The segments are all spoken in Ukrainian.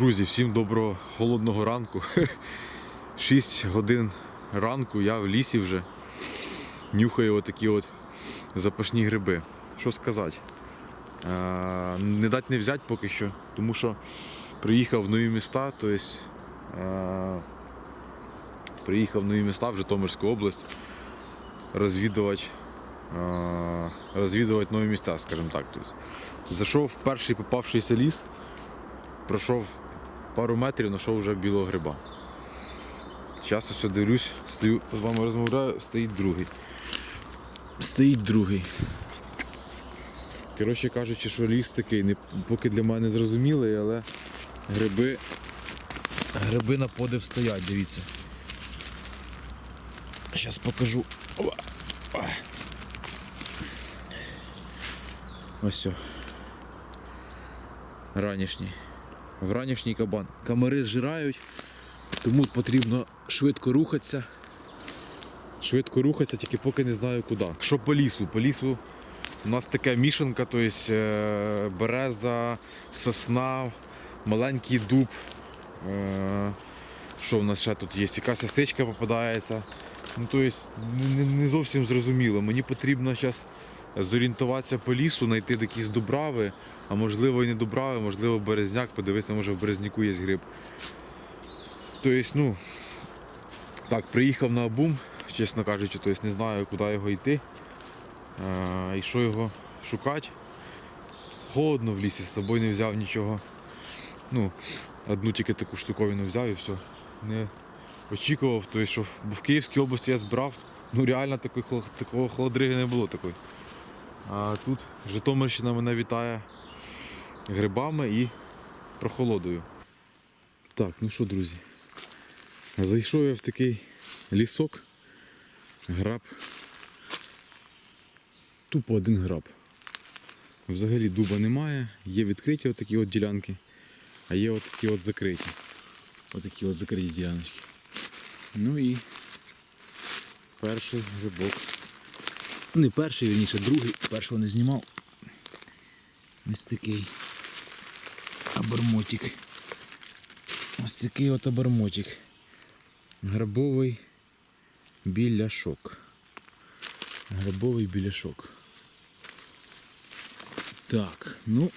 Друзі, всім доброго холодного ранку. 6 годин ранку я в лісі вже нюхаю отакі от запашні гриби. Що сказати? Не дать не взяти поки що, тому що приїхав в нові міста, тобто приїхав в нові міста в Житомирську область розвідувати, розвідувати нові місця, скажімо так. Тобто, зайшов в перший попавшийся ліс, пройшов пару метрів, знайшов вже білого гриба. Зараз ось дивлюсь, стою, з вами розмовляю, стоїть другий. Стоїть другий. Коротше кажучи, що ліс такий, не, поки для мене зрозумілий, але гриби. Гриби на подив стоять, дивіться. Зараз покажу. Ось. все. Ранішній. Вранішній кабан. Камари зжирають, тому потрібно швидко рухатися. Швидко рухатися, тільки поки не знаю куди. Що по лісу? По лісу у нас така мішанка, тобто е, береза, сосна, маленький дуб. Е, Що в нас ще тут є? Якась осичка попадається. Ну, тобто не зовсім зрозуміло. Мені потрібно зараз зорієнтуватися по лісу, знайти якісь дубрави, а можливо і не дубрави, можливо березняк, подивитися, може в березняку є гриб. Тобто, ну, так, приїхав на бум, чесно кажучи, тобто не знаю, куди його йти. Е, і що його шукати. Холодно в лісі, з собою не взяв нічого. Ну, одну тільки таку штуковину взяв і все. Не очікував, тобто, що в Київській області я збирав, ну реально такої, такого холодриги не було такої. А тут Житомирщина мене вітає грибами і прохолодою. Так, ну що, друзі, зайшов я в такий лісок, граб. Тупо один граб. Взагалі дуба немає, є відкриті отакі от ділянки, а є отакі от закриті. Отакі от закриті діляночки. Ну і перший грибок. Не перший, вірніше, другий, першого не знімав. Ось такий абермотик. Ось такий от абермотик. Грабовий біляшок. Грабовий біляшок. Так, ну,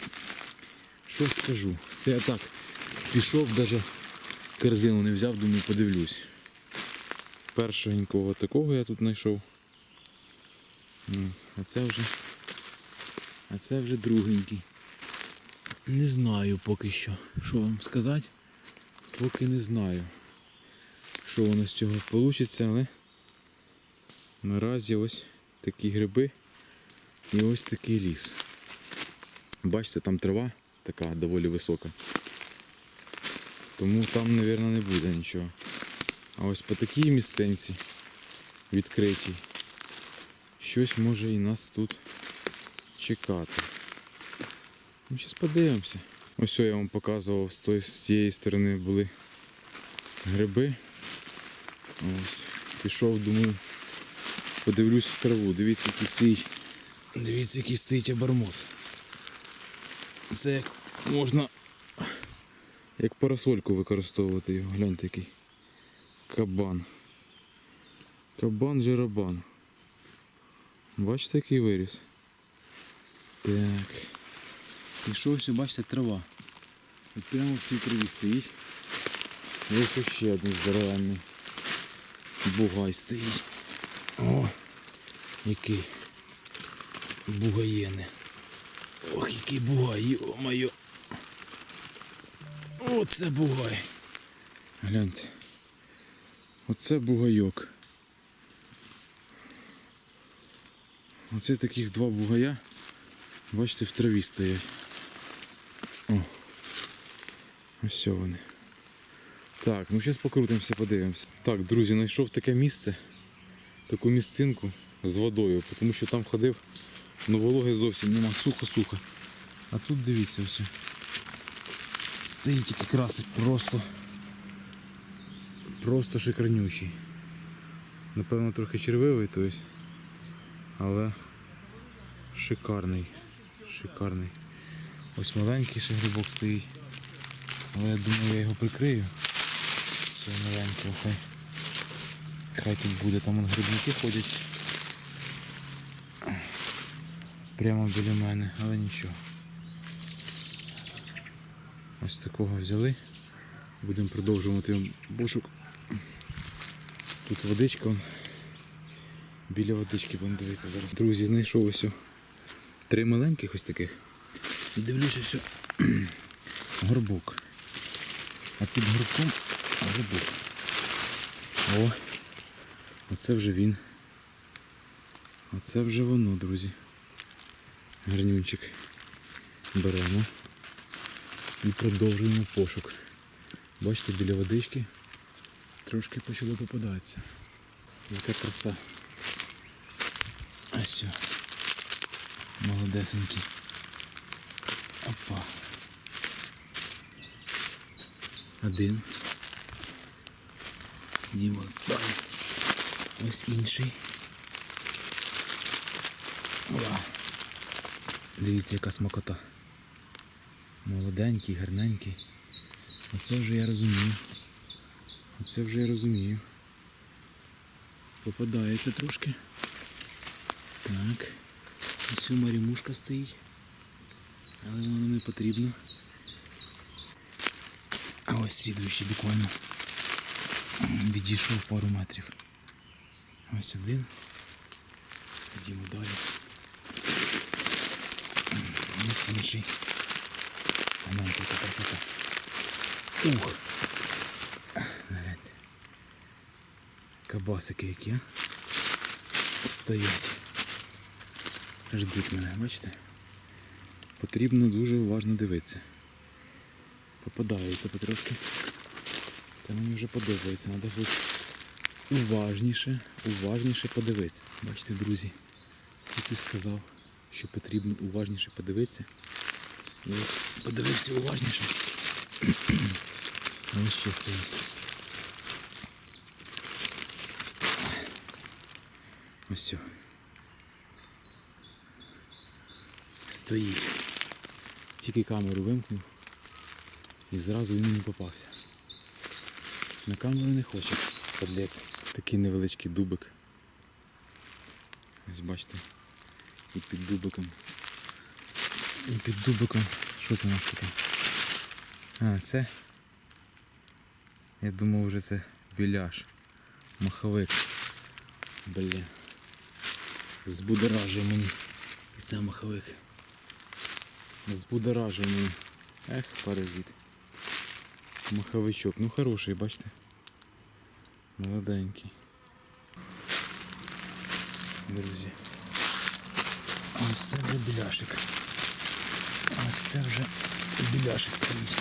що скажу? Це я так пішов, навіть корзину не взяв, думаю, подивлюсь. Першенького такого я тут знайшов. А це вже. А це вже другенький. Не знаю поки що. Що вам сказати? Поки не знаю. Що воно з цього вийде, але наразі ось такі гриби і ось такий ліс. Бачите, там трава така доволі висока. Тому там, мабуть, не буде нічого. А ось по такій місценці відкритій щось може і нас тут чекати. Ну, зараз подивимося. Ось я вам показував, з, цієї сторони були гриби. Ось. Пішов, думаю, подивлюсь в траву. Дивіться, який стоїть. Дивіться, який стоїть обормот. Це як можна як парасольку використовувати його. Гляньте який. Кабан. Кабан жиробан. Бачите, який виріс? Так. І що ось, бачите, трава. От прямо в цій траві стоїть. Ось ще один здоровенний. Бугай стоїть. О, який бугаєне. Ох, який бугай, йо-моє. Оце бугай. Гляньте. Оце бугайок. Оце таких два бугая. Бачите, в траві стоять. О. Ось вони. Так, ну зараз покрутимося, подивимося. Так, друзі, знайшов таке місце, таку місцинку з водою, тому що там ходив, ну вологи зовсім нема, сухо-сухо. А тут дивіться все. Стоїть тільки красить просто. Просто шикарнючий. Напевно, трохи червивий, тобто, але шикарний. Шикарний. Ось маленький ще грибок стоїть. Але я думаю, я його прикрию. Це маленьке, хай. Хай тут буде, там вон грибники ходять. Прямо біля мене, але нічого. Ось такого взяли. Будемо продовжувати пошук. Тут водичка. Біля водички будемо дивитися зараз. Друзі, знайшов ось. Три маленьких ось таких. І дивлюся все. Горбок. А під горбком горбок. О! Оце вже він. Оце вже воно, друзі. Гарнюнчик. Беремо. І продовжуємо пошук. Бачите, біля водички трошки почало попадатися. Яка краса. Ось. Молодесенький. Опа. Один. Далі. Ось інший. Ура. Дивіться, яка смакота. Молоденький, гарненький. Оце вже я розумію. Оце вже я розумію. Попадається трошки. Так. Ось у марімушка стоїть. Але воно не потрібно. А ось слідуючий буквально відійшов пару метрів. Ось один. Йдемо далі. Ось інший. А нам тут красота. Ух! Гляньте. Кабасики які? Стоять. Ждуть мене, бачите? Потрібно дуже уважно дивитися. Попадаються потрошки. Це мені вже подобається. Треба бути уважніше, уважніше подивитися. Бачите, друзі, тільки сказав, що потрібно уважніше подивитися. І ось подивився уважніше. А ось ще стоїть. Ось все. Стоїть. Тільки камеру вимкнув і зразу він мені попався. На камеру не хоче, подлець. Такий невеличкий дубик. Ось бачите. І під дубиком. І під дубиком. Що це у нас таке? А, це. Я думав вже це біляш. Маховик. Блін. Збудоражив мені. І це маховик. Збудоражив мені. Ех, паразит. Маховичок. Ну хороший, бачите. Молоденький. Друзі. Ось це вже біляшик. Ось це вже біляшик стоїть.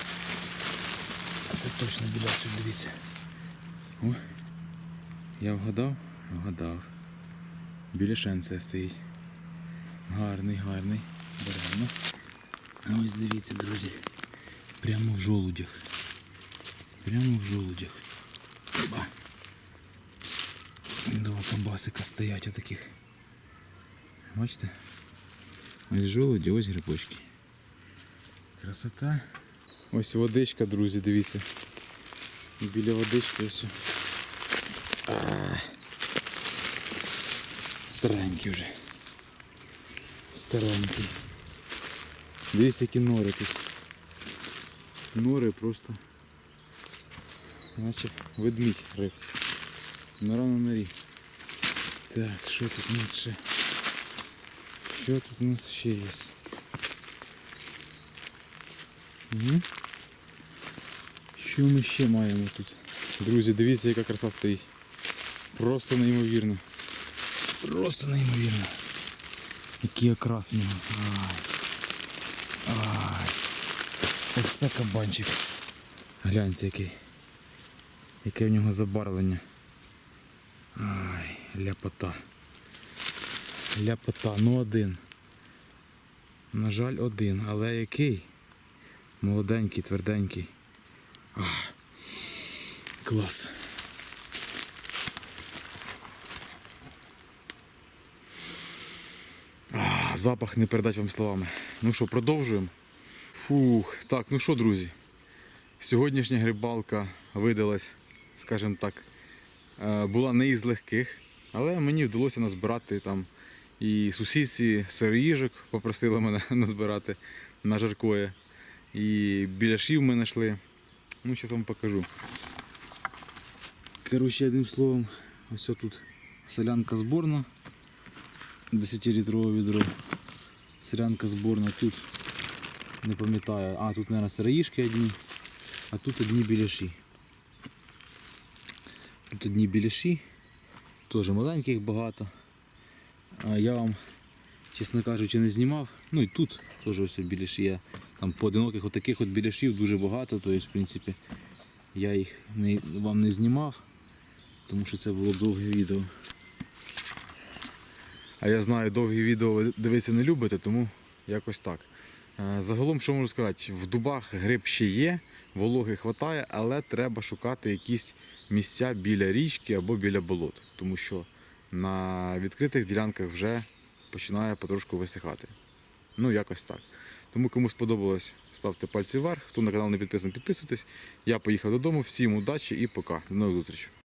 Це точно біляшик, дивіться. О, я вгадав? Вгадав. Біляшенце стоїть. Гарний, гарний. Беремо. А ось дивіться, друзі. Прямо в жолудях. Прямо в жолудях. Оба. Два кабасика стоять отаких. Бачите? Ось жолуді, ось грибочки. Красота. Ось водичка, друзі, дивіться. Біля водички ось. А. Старенький вже. Старенький. Дивіться, які нори тут. Нори просто. Наче ведмідь риб. Нора на норі. Так, що тут у нас ще? Що тут у нас ще є? Угу. Що ми ще маємо тут? Друзі, дивіться, яка краса стоїть. Просто неймовірно. Просто неймовірно. Який окрас у нього. Ай. Ай. Оце кабанчик. Гляньте який. Яке в нього забарвлення. Ай, ляпота. Ляпота, ну один. На жаль, один, але який? Молоденький, тверденький. А, клас. А, запах не передать вам словами. Ну що, продовжуємо. Фух, так, ну що, друзі, Сьогоднішня грибалка видалась, скажімо так, е, була не із легких, але мені вдалося назбирати там і сусідці сироїжок попросили мене назбирати на жаркоє. І біляшів ми знайшли. Ну, зараз вам покажу. Короче, одним словом, ось тут солянка зборна. 10-літрове відро. Солянка зборна тут. Не пам'ятаю. А, тут, мабуть, сироїшки одні, а тут одні біляші. Тут одні біляші. Теж маленьких багато. Я вам, чесно кажучи, не знімав. Ну і тут теж ось біляші. Я там поодиноких отаких от біляшів дуже багато. Тобто, в принципі, я їх не, вам не знімав, тому що це було довге відео. А я знаю, довгі відео ви дивитися не любите, тому якось так. Е, Загалом, що можу сказати, в дубах гриб ще є, вологи вистачає, але треба шукати якісь місця біля річки або біля болот, тому що на відкритих ділянках вже починає потрошку висихати. Ну, якось так. Тому кому сподобалось, ставте пальці вверх. Хто на канал не підписаний, підписуйтесь. Я поїхав додому. Всім удачі і пока. До нових зустрічей.